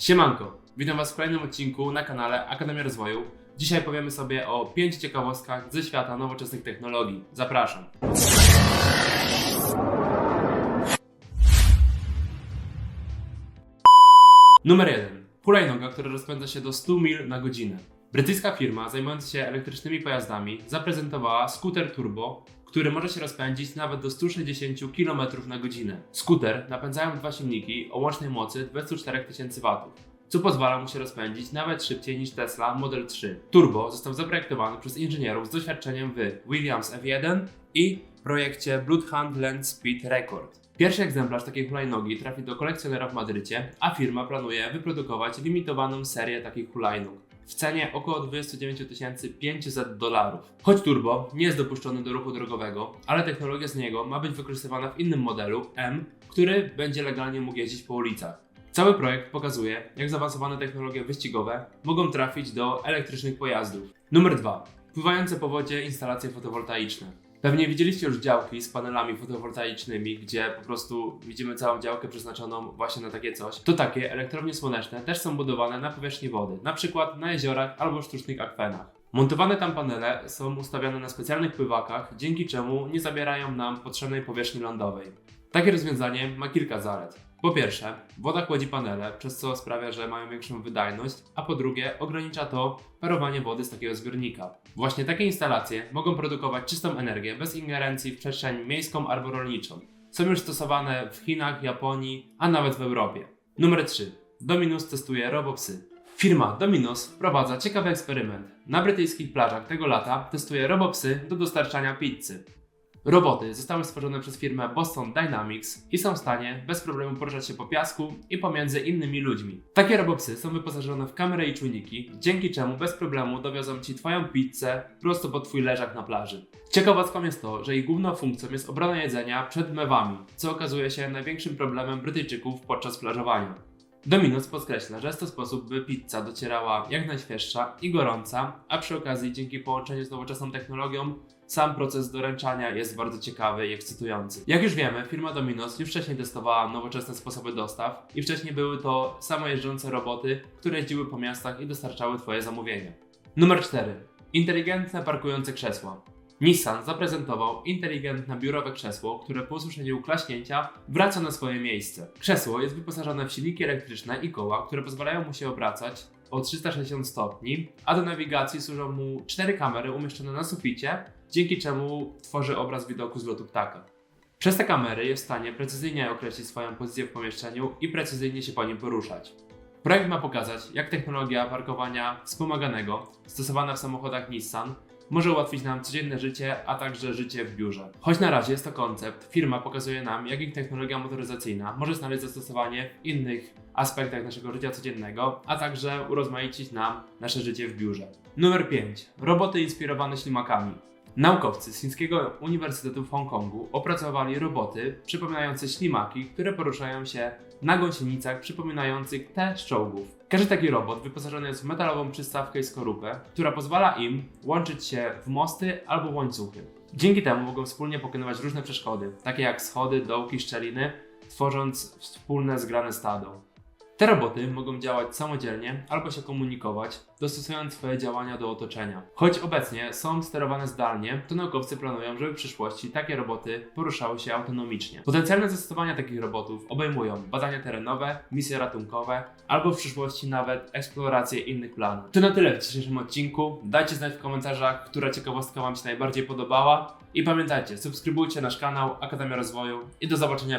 Siemanko, witam Was w kolejnym odcinku na kanale Akademia Rozwoju. Dzisiaj powiemy sobie o 5 ciekawostkach ze świata nowoczesnych technologii. Zapraszam. Numer 1. Hulajnoga, która rozpędza się do 100 mil na godzinę. Brytyjska firma zajmująca się elektrycznymi pojazdami zaprezentowała skuter turbo, który może się rozpędzić nawet do 160 km na godzinę. Skuter napędzają dwa silniki o łącznej mocy 24 tysięcy W, co pozwala mu się rozpędzić nawet szybciej niż Tesla Model 3. Turbo został zaprojektowany przez inżynierów z doświadczeniem w Williams F1 i projekcie Bloodhound Land Speed Record. Pierwszy egzemplarz takiej hulajnogi trafi do kolekcjonera w Madrycie, a firma planuje wyprodukować limitowaną serię takich hulajnóg w cenie około 29 500 dolarów. Choć turbo nie jest dopuszczony do ruchu drogowego, ale technologia z niego ma być wykorzystywana w innym modelu M, który będzie legalnie mógł jeździć po ulicach. Cały projekt pokazuje, jak zaawansowane technologie wyścigowe mogą trafić do elektrycznych pojazdów. Numer 2. Pływające po wodzie instalacje fotowoltaiczne. Pewnie widzieliście już działki z panelami fotowoltaicznymi, gdzie po prostu widzimy całą działkę przeznaczoną właśnie na takie coś. To takie elektrownie słoneczne też są budowane na powierzchni wody, na przykład na jeziorach albo sztucznych akwenach. Montowane tam panele są ustawiane na specjalnych pływakach, dzięki czemu nie zabierają nam potrzebnej powierzchni lądowej. Takie rozwiązanie ma kilka zalet. Po pierwsze, woda chłodzi panele, przez co sprawia, że mają większą wydajność, a po drugie, ogranicza to parowanie wody z takiego zbiornika. Właśnie takie instalacje mogą produkować czystą energię bez ingerencji w przestrzeń miejską albo rolniczą. Są już stosowane w Chinach, Japonii, a nawet w Europie. Numer 3. Dominus testuje robopsy. Firma Dominos wprowadza ciekawy eksperyment. Na brytyjskich plażach tego lata testuje robopsy do dostarczania pizzy. Roboty zostały stworzone przez firmę Boston Dynamics i są w stanie bez problemu poruszać się po piasku i pomiędzy innymi ludźmi. Takie robopsy są wyposażone w kamery i czujniki, dzięki czemu bez problemu dowiozą Ci Twoją pizzę prosto pod Twój leżak na plaży. Ciekawostką jest to, że ich główną funkcją jest obrona jedzenia przed mewami, co okazuje się największym problemem Brytyjczyków podczas plażowania. Dominos podkreśla, że jest to sposób, by pizza docierała jak najświeższa i gorąca, a przy okazji dzięki połączeniu z nowoczesną technologią sam proces doręczania jest bardzo ciekawy i ekscytujący. Jak już wiemy, firma Dominos już wcześniej testowała nowoczesne sposoby dostaw i wcześniej były to samojeżdżące roboty, które jeździły po miastach i dostarczały Twoje zamówienia. Numer 4. Inteligentne parkujące krzesła. Nissan zaprezentował inteligentne biurowe krzesło, które po usłyszeniu klaśnięcia wraca na swoje miejsce. Krzesło jest wyposażone w silniki elektryczne i koła, które pozwalają mu się obracać o 360 stopni, a do nawigacji służą mu cztery kamery umieszczone na suficie, dzięki czemu tworzy obraz widoku z lotu ptaka. Przez te kamery jest w stanie precyzyjnie określić swoją pozycję w pomieszczeniu i precyzyjnie się po nim poruszać. Projekt ma pokazać, jak technologia parkowania wspomaganego stosowana w samochodach Nissan może ułatwić nam codzienne życie, a także życie w biurze. Choć na razie jest to koncept, firma pokazuje nam, jak ich technologia motoryzacyjna może znaleźć zastosowanie w innych aspektach naszego życia codziennego, a także urozmaicić nam nasze życie w biurze. Numer 5. Roboty inspirowane ślimakami. Naukowcy z Chińskiego Uniwersytetu w Hongkongu opracowali roboty przypominające ślimaki, które poruszają się na gąsienicach przypominających te z czołgów. Każdy taki robot wyposażony jest w metalową przystawkę i skorupę, która pozwala im łączyć się w mosty albo łańcuchy. Dzięki temu mogą wspólnie pokonywać różne przeszkody, takie jak schody, dołki, szczeliny, tworząc wspólne zgrane stado. Te roboty mogą działać samodzielnie albo się komunikować, dostosując swoje działania do otoczenia. Choć obecnie są sterowane zdalnie, to naukowcy planują, żeby w przyszłości takie roboty poruszały się autonomicznie. Potencjalne zastosowania takich robotów obejmują badania terenowe, misje ratunkowe, albo w przyszłości nawet eksplorację innych planów. To na tyle w dzisiejszym odcinku. Dajcie znać w komentarzach, która ciekawostka Wam się najbardziej podobała. I pamiętajcie, subskrybujcie nasz kanał Akademia Rozwoju i do zobaczenia w